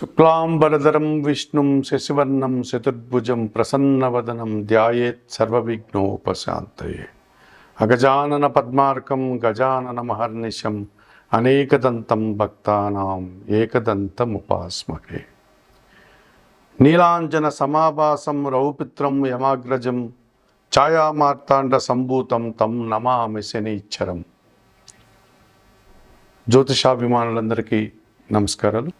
శుక్లాంబరధరం విష్ణుం శశివర్ణం చతుర్భుజం ప్రసన్నవదనం ధ్యాయేత్ సర్వవిఘ్నోపశాంతయే. అగజానన పద్మార్కం గజానన మహర్నిశం అనేకదంతం భక్తానాం ఏకదంతముపాస్మహే. నీలాంజన సమాభాసం రౌపిత్రం యమాగ్రజం ఛాయామార్తాండ సంభూతం తం నమామి శనిచ్చరం. జ్యోతిషాభిమానులందరికీ నమస్కారాలు.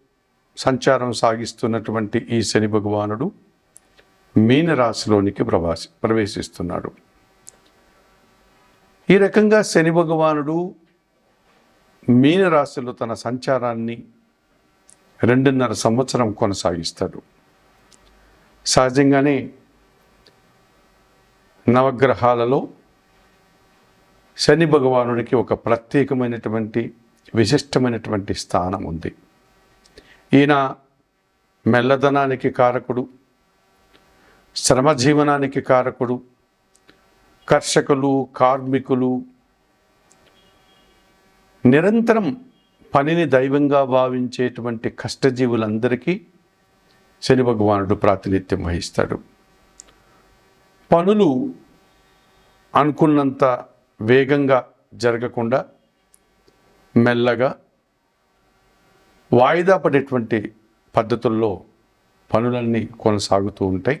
సంచారం సాగిస్తున్నటువంటి ఈ శని భగవానుడు మీనరాశిలోనికి ప్రవాసి ప్రవేశిస్తున్నాడు. ఈ రకంగా శని భగవానుడు మీనరాశిలో తన సంచారాన్ని రెండున్నర సంవత్సరం కొనసాగిస్తాడు. సహజంగానే నవగ్రహాలలో శని భగవానుడికి ఒక ప్రత్యేకమైనటువంటి విశిష్టమైనటువంటి స్థానం ఉంది. ఈయన మెల్లదనానికి కారకుడు శ్రమజీవనానికి కారకుడు కర్షకులు కార్మికులు నిరంతరం పనిని దైవంగా భావించేటువంటి కష్టజీవులందరికీ శని భగవానుడు ప్రాతినిధ్యం వహిస్తాడు. పనులు అనుకున్నంత వేగంగా జరగకుండా మెల్లగా వాయిదా పడేటువంటి పద్ధతుల్లో పనులన్నీ కొనసాగుతూ ఉంటాయి.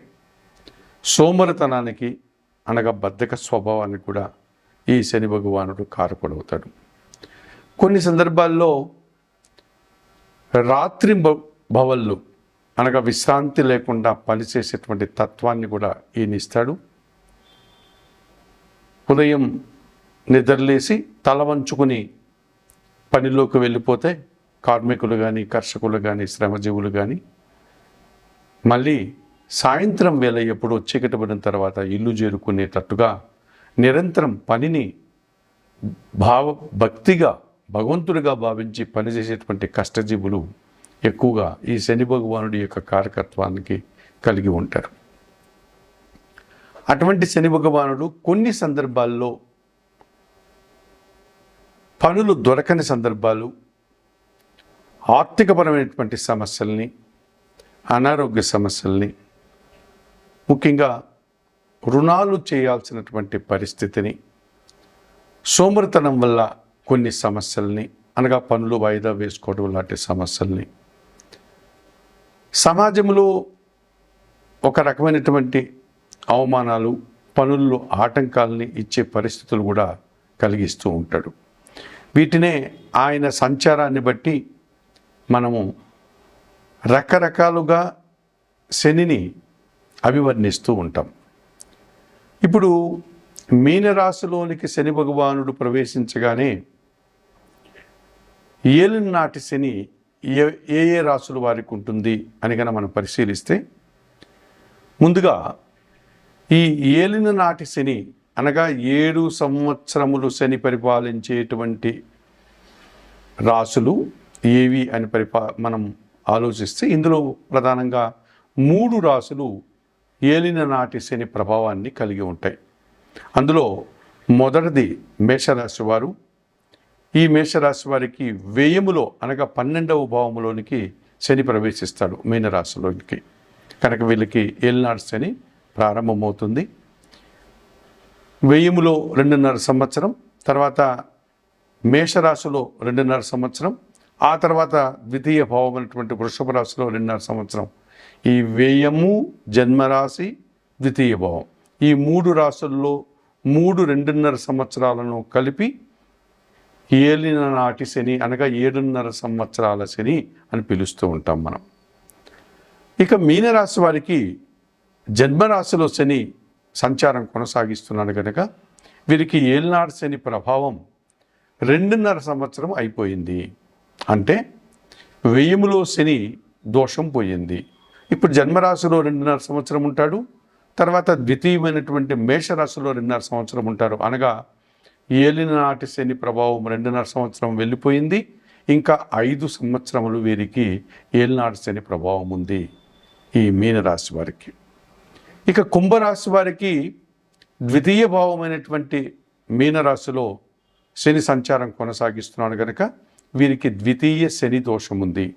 సోమరితనానికి అనగా బద్ధక స్వభావానికి కూడా ఈ శని భగవానుడు కారకుడవుతాడు కొన్ని సందర్భాల్లో రాత్రి భ- భవళ్ళు అనగా విశ్రాంతి లేకుండా పనిచేసేటువంటి తత్వాన్ని కూడా ఈయన ఇస్తాడు ఉదయం నిద్రలేసి తల వంచుకుని పనిలోకి వెళ్ళిపోతే కార్మికులు కానీ కర్షకులు కానీ శ్రమజీవులు కానీ మళ్ళీ సాయంత్రం వేళ ఎప్పుడు చీకటి పడిన తర్వాత ఇల్లు చేరుకునేటట్టుగా నిరంతరం పనిని భావ భక్తిగా భగవంతుడిగా భావించి పనిచేసేటువంటి కష్టజీవులు ఎక్కువగా ఈ శని భగవానుడి యొక్క కారకత్వానికి కలిగి ఉంటారు. అటువంటి శని భగవానుడు కొన్ని సందర్భాల్లో పనులు దొరకని సందర్భాలు ఆర్థికపరమైనటువంటి సమస్యల్ని అనారోగ్య సమస్యల్ని ముఖ్యంగా రుణాలు చేయాల్సినటువంటి పరిస్థితిని సోమరితనం వల్ల కొన్ని సమస్యల్ని అనగా పనులు వాయిదా వేసుకోవడం లాంటి సమస్యల్ని. సమాజంలో ఒక రకమైనటువంటి అవమానాలు పనుల్లో ఆటంకాలని ఇచ్చే పరిస్థితులు కూడా కలిగిస్తూ ఉంటాడు. వీటినే ఆయన సంచారాన్ని బట్టి మనము రకరకాలుగా శనిని అభివర్ణిస్తూ ఉంటాం. ఇప్పుడు మీనరాశిలోనికి శని భగవానుడు ప్రవేశించగానే ఏలిన నాటి శని ఏ ఏ ఏ రాసుల వారికి ఉంటుంది అని కనుక మనం పరిశీలిస్తే ముందుగా ఈ ఏలిన నాటి శని అనగా ఏడు సంవత్సరములు శని పరిపాలించేటువంటి రాసులు ఏవి అని పరిపా మనం ఆలోచిస్తే ఇందులో ప్రధానంగా మూడు రాసులు ఏలిన నాటి శని ప్రభావాన్ని కలిగి ఉంటాయి. అందులో మొదటిది మేషరాశి వారు. ఈ మేషరాశి వారికి వ్యయములో అనగా పన్నెండవ భావములోనికి శని ప్రవేశిస్తాడు మీనరాశిలోనికి. కనుక వీళ్ళకి ఏలినాడు శని ప్రారంభమవుతుంది. వ్యయములో రెండున్నర సంవత్సరం తర్వాత మేషరాశిలో రెండున్నర సంవత్సరం ఆ తర్వాత ద్వితీయ భావం అనేటువంటి వృషభ రాశిలో రెండున్నర సంవత్సరం. ఈ వ్యయము జన్మరాశి ద్వితీయ భావం. ఈ మూడు రాశుల్లో మూడు రెండున్నర సంవత్సరాలను కలిపి ఏలిన నాటి శని అనగా ఏడున్నర సంవత్సరాల శని అని పిలుస్తూ ఉంటాం మనం. ఇక మీనరాశి వారికి జన్మరాశిలో శని సంచారం కొనసాగిస్తున్నాడు కనుక వీరికి ఏలినాడు శని ప్రభావం రెండున్నర సంవత్సరం అయిపోయింది. అంటే వెయ్యములో శని దోషం పోయింది. ఇప్పుడు జన్మరాశిలో రెండున్నర సంవత్సరం ఉంటాడు తర్వాత ద్వితీయమైనటువంటి మేషరాశిలో రెండున్నర సంవత్సరం ఉంటారు. అనగా ఏలినాటి శని ప్రభావం రెండున్నర సంవత్సరం వెళ్ళిపోయింది ఇంకా ఐదు సంవత్సరములు వీరికి ఏలినాటి శని ప్రభావం ఉంది ఈ మీనరాశి వారికి. ఇక కుంభరాశి వారికి ద్వితీయ భావమైనటువంటి మీనరాశిలో శని సంచారం కొనసాగిస్తున్నాడు కనుక వీరికి ద్వితీయ శని దోషం ఉంది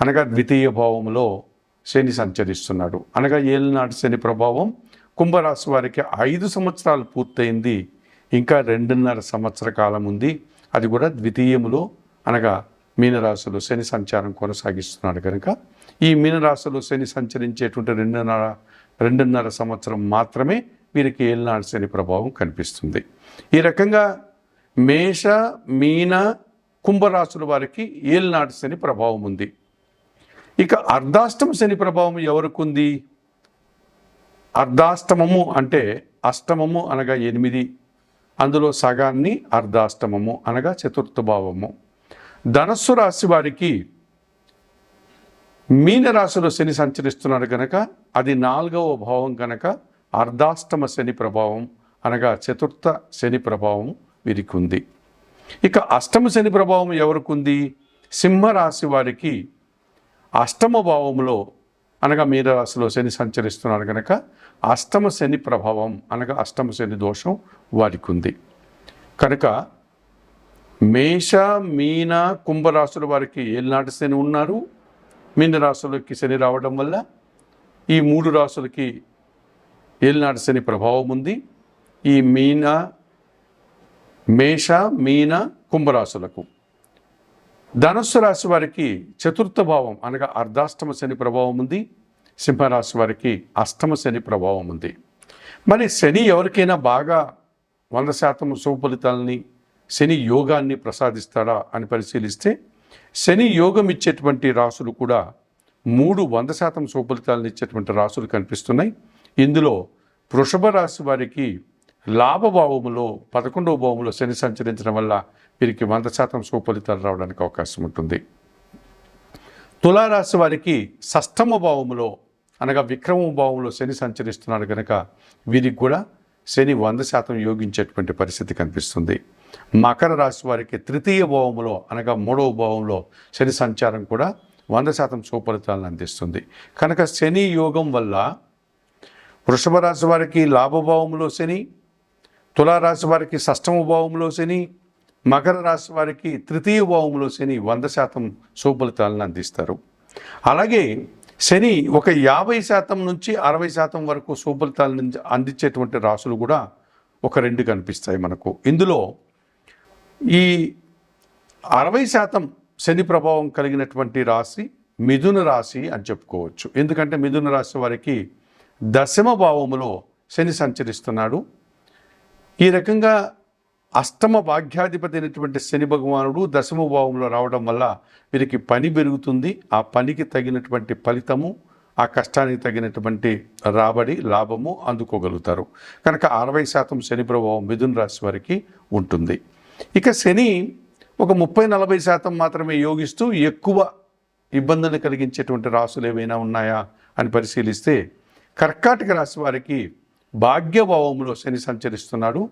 అనగా ద్వితీయ భావంలో శని సంచరిస్తున్నాడు. అనగా ఏలినాటి శని ప్రభావం కుంభరాశి వారికి ఐదు సంవత్సరాలు పూర్తయింది. ఇంకా రెండున్నర సంవత్సర కాలం ఉంది అది కూడా ద్వితీయములో అనగా మీనరాశిలో శని సంచారం కొనసాగిస్తున్నాడు కనుక ఈ మీనరాశిలో శని సంచరించేటువంటి రెండున్నర రెండున్నర సంవత్సరం మాత్రమే వీరికి ఏలినాటి శని ప్రభావం కనిపిస్తుంది. ఈ రకంగా మేష మీన కుంభరాశుల వారికి ఏలినాటి శని ప్రభావం ఉంది. ఇక అర్ధాష్టమ శని ప్రభావం ఎవరికి ఉంది? అర్ధాష్టమము అంటే అష్టమము అనగా ఎనిమిది అందులో సగాన్ని అర్ధాష్టమము అనగా చతుర్థ భావము. ధనస్సు రాశి వారికి మీనరాశిలో శని సంచరిస్తున్నారు కనుక అది నాలుగవ భావం కనుక అర్ధాష్టమ శని ప్రభావం అనగా చతుర్థ శని ప్రభావం వీరికి ఉంది. ఇక అష్టమ శని ప్రభావం ఎవరికి ఉంది సింహరాశి వారికి అష్టమ భావంలో అనగా మీనరాశిలో శని సంచరిస్తున్నారు కనుక అష్టమ శని ప్రభావం అనగా అష్టమ శని దోషం వారికి ఉంది కనుక మేష మీన కుంభరాశుల వారికి ఏలినాటి శని ఉన్నారు. మీన రాశులకి శని రావడం వల్ల ఈ మూడు రాశులకి ఏలినాటి శని ప్రభావం ఉంది. ఈ మీన మేష మీన కుంభరాశులకు. ధనుస్సు రాశి వారికి చతుర్థ భావం అనగా అర్ధాష్టమ శని ప్రభావం ఉంది. సింహరాశి వారికి అష్టమ శని ప్రభావం ఉంది. మరి శని ఎవరికైనా బాగా వంద శాతం శుభఫలితాలని శని యోగాన్ని ప్రసాదిస్తాడా అని పరిశీలిస్తే శని యోగం ఇచ్చేటువంటి రాసులు కూడా మూడు వంద శాతం శుభఫలితాలను ఇచ్చేటువంటి రాసులు కనిపిస్తున్నాయి. ఇందులో వృషభ రాశి వారికి లాభభావములో పదకొండవ భావంలో శని సంచరించడం వల్ల వీరికి వంద శాతం సుఫలితాలు రావడానికి అవకాశం ఉంటుంది. తులారాశి వారికి షష్టమ భావములో అనగా విక్రమ భావంలో శని సంచరిస్తున్నాడు కనుక వీరికి కూడా శని వంద శాతం యోగించేటువంటి పరిస్థితి కనిపిస్తుంది. మకర రాశి వారికి తృతీయ భావములో అనగా మూడవ భావంలో శని సంచారం కూడా వంద శాతం సుఫలితాలను అందిస్తుంది. కనుక శని యోగం వల్ల వృషభ రాశి వారికి లాభభావంలో శని తులారాశి వారికి షష్టమ భావంలో శని మకర రాశి వారికి తృతీయ భావంలో శని వంద శాతం సుఫలితాలను అందిస్తారు. అలాగే శని ఒక యాభై శాతం నుంచి అరవై శాతం వరకు సుఫలితాలను అందించేటువంటి రాసులు కూడా ఒక రెండు కనిపిస్తాయి మనకు. ఇందులో ఈ అరవై శాతం శని ప్రభావం కలిగినటువంటి రాశి మిథున రాశి అని చెప్పుకోవచ్చు. ఎందుకంటే మిథున రాశి వారికి దశమ భావములో శని సంచరిస్తున్నాడు. ఈ రకంగా అష్టమ భాగ్యాధిపతి అయినటువంటి శని భగవానుడు దశమ భావంలో రావడం వల్ల వీరికి పని పెరుగుతుంది. ఆ పనికి తగినటువంటి ఫలితము ఆ కష్టానికి తగినటువంటి రాబడి లాభము అందుకోగలుగుతారు. కనుక అరవై శాతం శని ప్రభావం మిథున రాశి వారికి ఉంటుంది. ఇక శని ఒక ముప్పై నలభై శాతం మాత్రమే యోగిస్తూ ఎక్కువ ఇబ్బందులు కలిగించేటువంటి రాసులు ఏవైనా ఉన్నాయా అని పరిశీలిస్తే కర్కాటక రాశి వారికి భాగ్యభావంలో శని సంచరిస్తున్నాడు.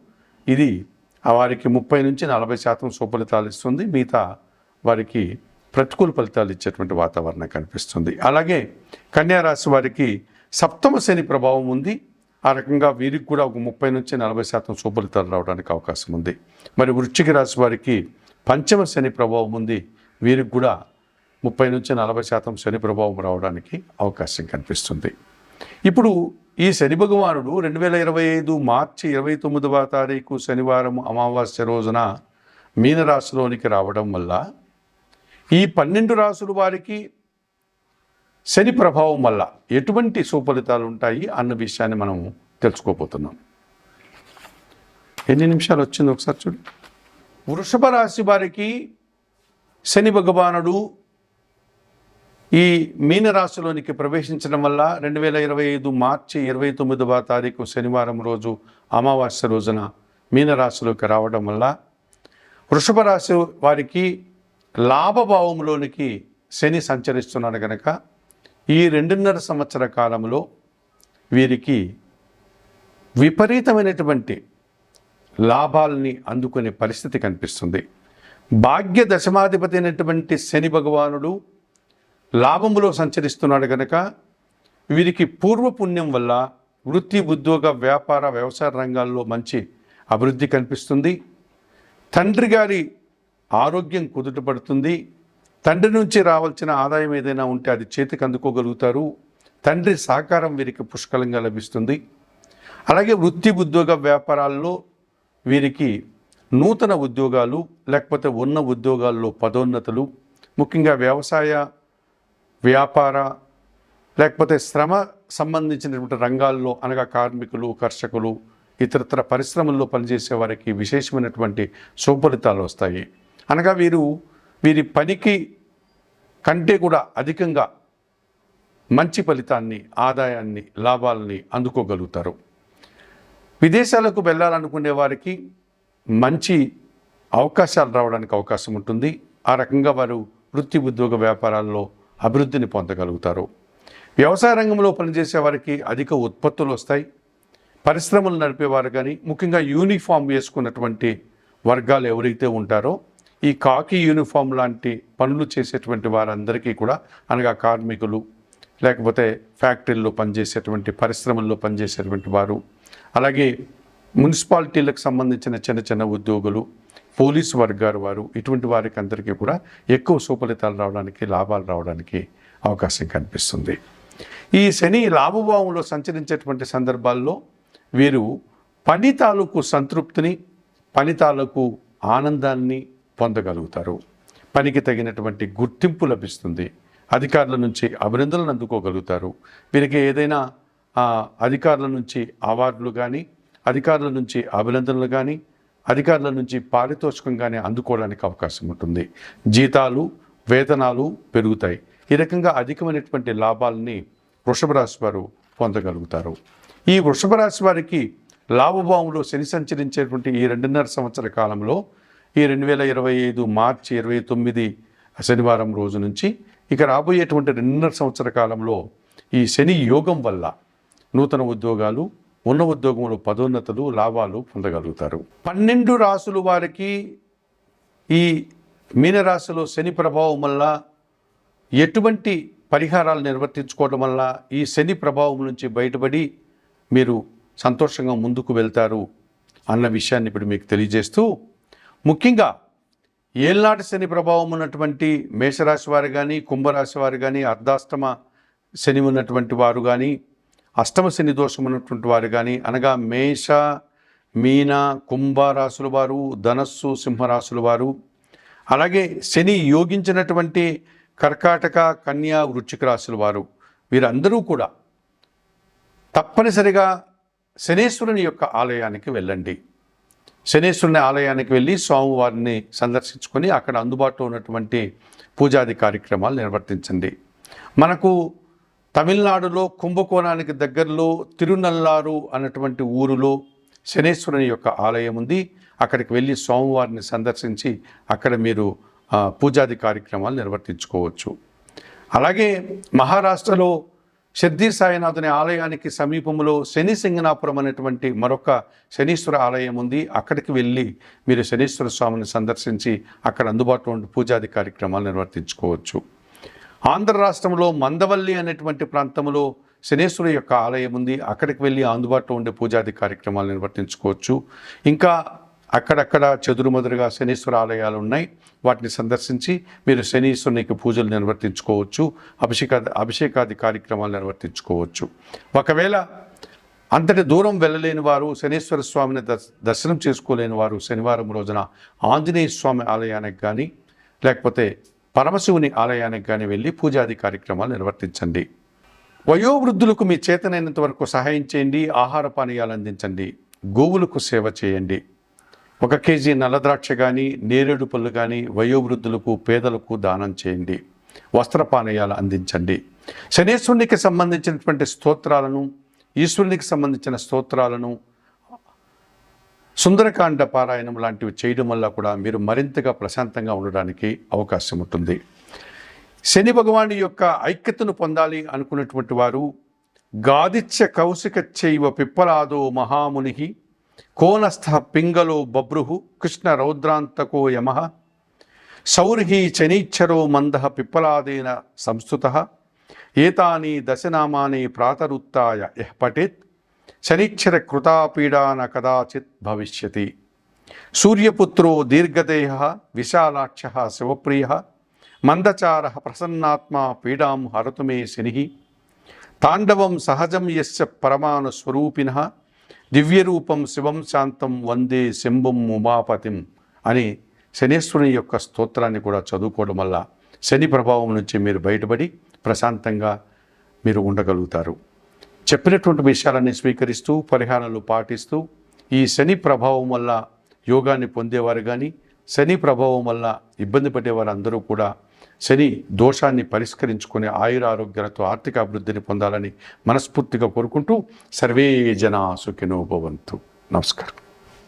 ఇది వారికి ముప్పై నుంచి నలభై శాతం సుఫలితాలు ఇస్తుంది. మిగతా వారికి ప్రతికూల ఫలితాలు ఇచ్చేటువంటి వాతావరణం కనిపిస్తుంది. అలాగే కన్యారాశి వారికి సప్తమ శని ప్రభావం ఉంది. ఆ రకంగా వీరికి కూడా ఒక ముప్పై నుంచి నలభై శాతం సుఫలితాలు రావడానికి అవకాశం ఉంది. మరి వృశ్చిక రాశి వారికి పంచమ శని ప్రభావం ఉంది. వీరికి కూడా ముప్పై నుంచి నలభై శాతం శని ప్రభావం రావడానికి అవకాశం కనిపిస్తుంది. ఇప్పుడు ఈ శని భగవానుడు రెండు వేల ఇరవై ఐదు మార్చి ఇరవై తొమ్మిదవ తారీఖు శనివారం అమావాస్య రోజున మీనరాశిలోనికి రావడం వల్ల ఈ పన్నెండు రాసుల వారికి శని ప్రభావం వల్ల ఎటువంటి సుఫలితాలు ఉంటాయి అన్న విషయాన్ని మనం తెలుసుకోబోతున్నాం. ఎన్ని నిమిషాలు వచ్చింది ఒకసారి చూడు. వృషభ రాశి వారికి శని భగవానుడు ఈ మీనరాశిలోనికి ప్రవేశించడం వల్ల రెండు వేల ఇరవై ఐదు మార్చి ఇరవై తొమ్మిదవ తారీఖు శనివారం రోజు అమావాస్య రోజున మీనరాశిలోకి రావడం వల్ల వృషభ రాశి వారికి లాభభావంలోనికి శని సంచరిస్తున్నాడు కనుక ఈ రెండున్నర సంవత్సర కాలంలో వీరికి విపరీతమైనటువంటి లాభాలని అందుకునే పరిస్థితి కనిపిస్తుంది. భాగ్య దశమాధిపతి అయినటువంటి శని భగవానుడు లాభములో సంచరిస్తున్నాడు గనక వీరికి పూర్వపుణ్యం వల్ల వృత్తి ఉద్యోగ వ్యాపార వ్యవసాయ రంగాల్లో మంచి అభివృద్ధి కనిపిస్తుంది. తండ్రి గారి ఆరోగ్యం కుదుటపడుతుంది. తండ్రి నుంచి రావాల్సిన ఆదాయం ఏదైనా ఉంటే అది చేతికి అందుకోగలుగుతారు. తండ్రి సహకారం వీరికి పుష్కలంగా లభిస్తుంది. అలాగే వృత్తి ఉద్యోగ వ్యాపారాల్లో వీరికి నూతన ఉద్యోగాలు లేకపోతే ఉన్న ఉద్యోగాల్లో పదోన్నతులు ముఖ్యంగా వ్యవసాయ వ్యాపార లేకపోతే శ్రమ సంబంధించినటువంటి రంగాల్లో అనగా కార్మికులు కర్షకులు ఇతరతర పరిశ్రమల్లో పనిచేసే వారికి విశేషమైనటువంటి సుఫలితాలు వస్తాయి. అనగా వీరు వీరి పనికి కంటే కూడా అధికంగా మంచి ఫలితాన్ని ఆదాయాన్ని లాభాలని అందుకోగలుగుతారు. విదేశాలకు వెళ్ళాలనుకునే వారికి మంచి అవకాశాలు రావడానికి అవకాశం ఉంటుంది. ఆ రకంగా వారు వృత్తి ఉద్యోగ వ్యాపారాల్లో అభివృద్ధిని పొందగలుగుతారు. వ్యవసాయ రంగంలో పనిచేసే వారికి అధిక ఉత్పత్తులు వస్తాయి. పరిశ్రమలు నడిపేవారు కానీ ముఖ్యంగా యూనిఫామ్ వేసుకున్నటువంటి వర్గాలు ఎవరైతే ఉంటారో ఈ కాకి యూనిఫామ్ లాంటి పనులు చేసేటువంటి వారందరికీ కూడా అనగా కార్మికులు లేకపోతే ఫ్యాక్టరీల్లో పనిచేసేటువంటి పరిశ్రమల్లో పనిచేసేటువంటి వారు. అలాగే మున్సిపాలిటీలకు సంబంధించిన చిన్న చిన్న ఉద్యోగులు పోలీసు వర్గాల వారు ఇటువంటి వారికి అందరికీ కూడా ఎక్కువ సుఫలితాలు రావడానికి లాభాలు రావడానికి అవకాశం కనిపిస్తుంది. ఈ శని లాభభావంలో సంచరించేటువంటి సందర్భాల్లో వీరు పని తాలూకు సంతృప్తిని పని తాలూకు ఆనందాన్ని పొందగలుగుతారు. పనికి తగినటువంటి గుర్తింపు లభిస్తుంది. అధికారుల నుంచి అభినందనలు అందుకోగలుగుతారు. వీరికి ఏదైనా అధికారుల నుంచి అవార్డులు కానీ అధికారుల నుంచి అభినందనలు కానీ అధికారుల నుంచి పారితోషికంగానే అందుకోవడానికి అవకాశం ఉంటుంది. జీతాలు వేతనాలు పెరుగుతాయి. ఈ రకంగా అధికమైనటువంటి లాభాలని వృషభ రాశి వారు పొందగలుగుతారు. ఈ వృషభ రాశి వారికి లాభభావంలో శని సంచరించేటువంటి ఈ రెండున్నర సంవత్సర కాలంలో ఈ రెండు వేల ఇరవై ఐదు మార్చి ఇరవై తొమ్మిది శనివారం రోజు నుంచి ఇక రాబోయేటువంటి రెండున్నర సంవత్సర కాలంలో ఈ శని యోగం వల్ల నూతన ఉద్యోగాలు ఉన్న ఉద్యోగంలో పదోన్నతులు లాభాలు పొందగలుగుతారు. పన్నెండు రాసులు వారికి ఈ మీనరాశిలో శని ప్రభావం వల్ల ఎటువంటి పరిహారాలు నిర్వర్తించుకోవడం వల్ల ఈ శని ప్రభావం నుంచి బయటపడి మీరు సంతోషంగా ముందుకు వెళ్తారు అన్న విషయాన్ని ఇప్పుడు మీకు తెలియజేస్తూ ముఖ్యంగా ఏళ్ళనాటి శని ప్రభావం ఉన్నటువంటి మేషరాశి వారు కానీ కుంభరాశి వారు కానీ అర్ధాష్టమ శని ఉన్నటువంటి వారు కానీ అష్టమ శని దోషం ఉన్నటువంటి వారు కానీ అనగా మేష మీన కుంభ రాశుల వారు ధనస్సు సింహరాశుల వారు అలాగే శని యోగించినటువంటి కర్కాటక కన్యా వృచ్చిక రాశుల వారు వీరందరూ కూడా తప్పనిసరిగా శనేశ్వరుని యొక్క ఆలయానికి వెళ్ళండి. శనేశ్వరుని ఆలయానికి వెళ్ళి స్వామివారిని సందర్శించుకొని అక్కడ అందుబాటులో ఉన్నటువంటి పూజాది కార్యక్రమాలు నిర్వర్తించండి. మనకు తమిళనాడులో కుంభకోణానికి దగ్గరలో తిరునల్లారు అన్నటువంటి ఊరులో శనేశ్వరుని యొక్క ఆలయం ఉంది. అక్కడికి వెళ్ళి స్వామివారిని సందర్శించి అక్కడ మీరు పూజాది కార్యక్రమాలు నిర్వర్తించుకోవచ్చు. అలాగే మహారాష్ట్రలో షిర్దీ సాయినాథుని ఆలయానికి సమీపంలో శని సింగనాపురం అనేటువంటి మరొక శనీశ్వర ఆలయం ఉంది. అక్కడికి వెళ్ళి మీరు శనీశ్వర స్వామిని సందర్శించి అక్కడ అందుబాటులో ఉండి పూజాది కార్యక్రమాలు నిర్వర్తించుకోవచ్చు. ఆంధ్ర రాష్ట్రంలో మందవల్లి అనేటువంటి ప్రాంతంలో శనేశ్వరి యొక్క ఆలయం ఉంది. అక్కడికి వెళ్ళి అందుబాటులో ఉండే పూజాది కార్యక్రమాలు నిర్వర్తించుకోవచ్చు. ఇంకా అక్కడక్కడ చెదురుమదురుగా శనీశ్వర ఆలయాలు ఉన్నాయి. వాటిని సందర్శించి మీరు శనీశ్వరునికి పూజలు నిర్వర్తించుకోవచ్చు. అభిషేక అభిషేకాది కార్యక్రమాలు నిర్వర్తించుకోవచ్చు. ఒకవేళ అంతటి దూరం వెళ్ళలేని వారు శనీశ్వర స్వామిని దర్శ- దర్శనం చేసుకోలేని వారు శనివారం రోజున ఆంజనేయ స్వామి ఆలయానికి కానీ లేకపోతే పరమశివుని ఆలయానికి కానీ వెళ్ళి పూజాది కార్యక్రమాలు నిర్వర్తించండి. వయోవృద్ధులకు మీ చేతనైనంత వరకు సహాయం చేయండి ఆహార పానీయాలు అందించండి గోవులకు సేవ చేయండి. ఒక కేజీ నల్లద్రాక్ష కానీ నేరేడు పళ్ళు కానీ వయోవృద్ధులకు పేదలకు దానం చేయండి. వస్త్ర పానీయాలు అందించండి. శనేశ్వరునికి సంబంధించినటువంటి స్తోత్రాలను ఈశ్వరునికి సంబంధించిన స్తోత్రాలను సుందరకాండ పారాయణం లాంటివి చేయడం వల్ల కూడా మీరు మరింతగా ప్రశాంతంగా ఉండడానికి అవకాశం ఉంటుంది. శని భగవాని యొక్క ఐక్యతను పొందాలి అనుకున్నటువంటి వారు గాదిత్య కౌశిక చైవ పిప్పలాదో మహాముని కోనస్థ పింగలో బబ్రుహు కృష్ణ రౌద్రాంతకో యమ సౌర్హి చనీచ్చరో మంద పిప్పలాదేన సంస్థుత ఏతాని దశనామాని ప్రాతరుత్తాయ యః పఠేత్ శనిచ్చర కృతాపీడాన కదాచిత్ భవిష్యతి. సూర్యపుత్రో దీర్ఘదేహ విశాలాక్ష శివప్రియ మందచార ప్రసన్నాత్మా పీడాం హరతుమే శని. తాండవం సహజం యస్య పరమాను స్వరూపిన దివ్యరూపం శివం శాంతం వందే శంభుం ఉమాపతిం అని శనేశ్వరుని యొక్క స్తోత్రాన్ని కూడా చదువుకోవడం వల్ల శని ప్రభావం నుంచి మీరు బయటపడి ప్రశాంతంగా మీరు ఉండగలుగుతారు. చెప్పినటువంటి విషయాలన్నీ స్వీకరిస్తూ పరిహారాలు పాటిస్తూ ఈ శని ప్రభావం వల్ల యోగాన్ని పొందేవారు కానీ శని ప్రభావం వల్ల ఇబ్బంది పడేవారు అందరూ కూడా శని దోషాన్ని పరిష్కరించుకునే ఆయుర ఆరోగ్యాలతో ఆర్థిక అభివృద్ధిని పొందాలని మనస్ఫూర్తిగా కోరుకుంటూ సర్వే జనా సుఖినోభవంతు నమస్కారం.